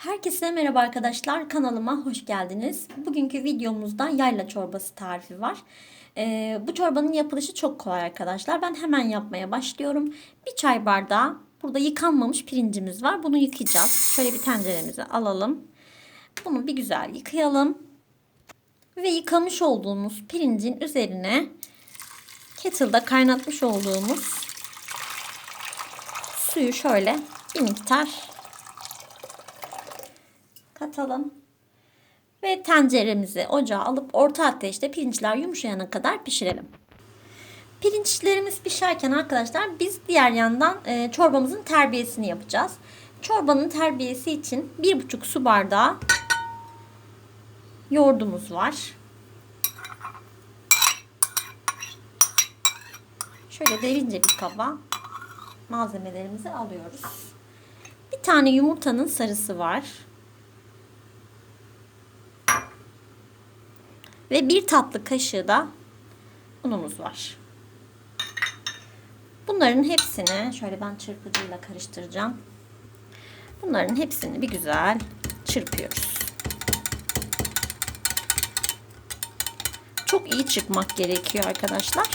Herkese merhaba arkadaşlar. Kanalıma hoş geldiniz. Bugünkü videomuzda yayla çorbası tarifi var. Ee, bu çorbanın yapılışı çok kolay arkadaşlar. Ben hemen yapmaya başlıyorum. Bir çay bardağı burada yıkanmamış pirincimiz var. Bunu yıkayacağız. Şöyle bir tenceremize alalım. Bunu bir güzel yıkayalım. Ve yıkamış olduğumuz pirincin üzerine kettle'da kaynatmış olduğumuz suyu şöyle bir miktar katalım. Ve tenceremizi ocağa alıp orta ateşte pirinçler yumuşayana kadar pişirelim. Pirinçlerimiz pişerken arkadaşlar biz diğer yandan e, çorbamızın terbiyesini yapacağız. Çorbanın terbiyesi için 1,5 su bardağı yoğurdumuz var. Şöyle derince bir kaba malzemelerimizi alıyoruz. Bir tane yumurtanın sarısı var. Ve bir tatlı kaşığı da unumuz var. Bunların hepsini şöyle ben çırpıcıyla karıştıracağım. Bunların hepsini bir güzel çırpıyoruz. Çok iyi çıkmak gerekiyor arkadaşlar.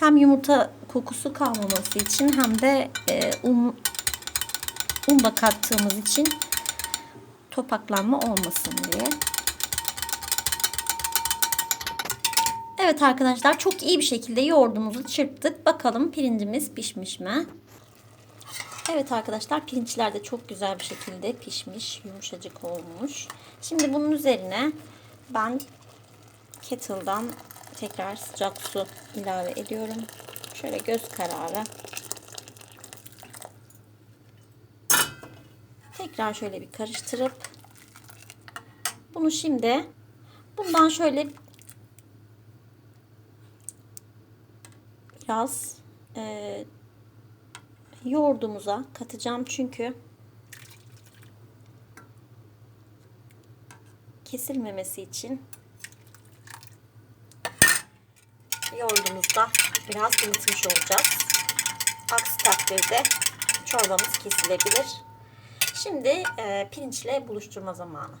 Hem yumurta kokusu kalmaması için hem de e, un, un da kattığımız için topaklanma olmasın diye. Evet arkadaşlar çok iyi bir şekilde yoğurdumuzu çırptık. Bakalım pirincimiz pişmiş mi? Evet arkadaşlar pirinçler de çok güzel bir şekilde pişmiş. Yumuşacık olmuş. Şimdi bunun üzerine ben kettle'dan tekrar sıcak su ilave ediyorum. Şöyle göz kararı Tekrar şöyle bir karıştırıp bunu şimdi bundan şöyle biraz e, yoğurdumuza katacağım çünkü kesilmemesi için yoğurdumuzda biraz ılıtmış olacağız. Aksi takdirde çorbamız kesilebilir. Şimdi e, pirinçle buluşturma zamanı.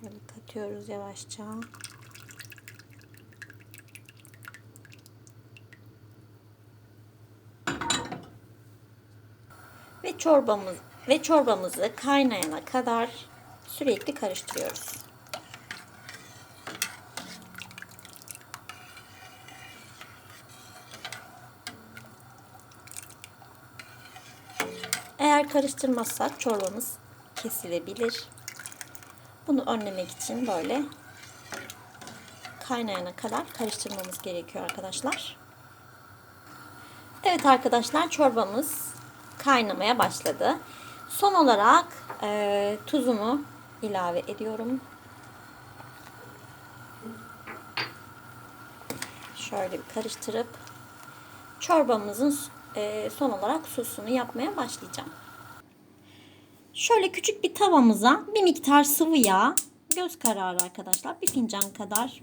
Şöyle katıyoruz yavaşça. Ve çorbamız ve çorbamızı kaynayana kadar sürekli karıştırıyoruz. Eğer karıştırmazsak çorbamız kesilebilir. Bunu önlemek için böyle kaynayana kadar karıştırmamız gerekiyor arkadaşlar. Evet arkadaşlar çorbamız kaynamaya başladı. Son olarak e, tuzumu ilave ediyorum. Şöyle bir karıştırıp çorbamızın e, son olarak sosunu yapmaya başlayacağım. Şöyle küçük bir tavamıza bir miktar sıvı yağ, göz kararı arkadaşlar bir fincan kadar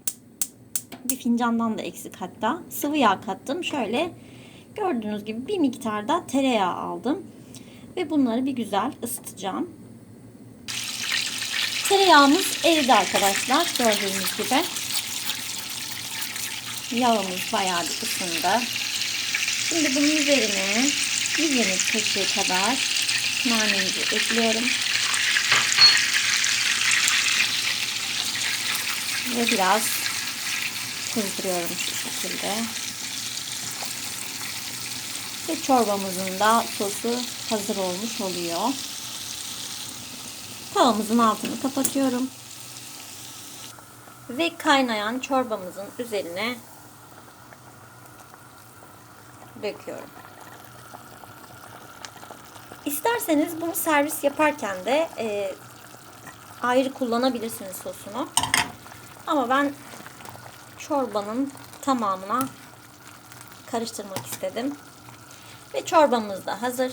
bir fincandan da eksik hatta sıvı yağ kattım. Şöyle gördüğünüz gibi bir miktar da tereyağı aldım ve bunları bir güzel ısıtacağım. Tereyağımız eridi arkadaşlar gördüğünüz gibi. Yağımız bayağı bir ısındı. Şimdi bunun üzerine bir yemek kaşığı kadar nanemizi ekliyorum. Ve biraz kızdırıyorum şu şekilde. Ve çorbamızın da sosu hazır olmuş oluyor. Tavamızın altını kapatıyorum. Ve kaynayan çorbamızın üzerine döküyorum. İsterseniz bunu servis yaparken de e, ayrı kullanabilirsiniz sosunu. Ama ben çorbanın tamamına karıştırmak istedim. Ve çorbamız da hazır.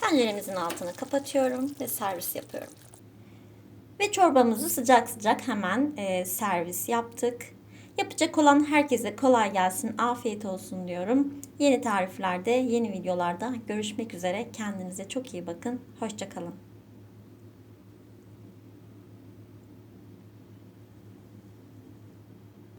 Tenceremizin altını kapatıyorum ve servis yapıyorum. Ve çorbamızı sıcak sıcak hemen e, servis yaptık. Yapacak olan herkese kolay gelsin, afiyet olsun diyorum. Yeni tariflerde, yeni videolarda görüşmek üzere. Kendinize çok iyi bakın. Hoşçakalın.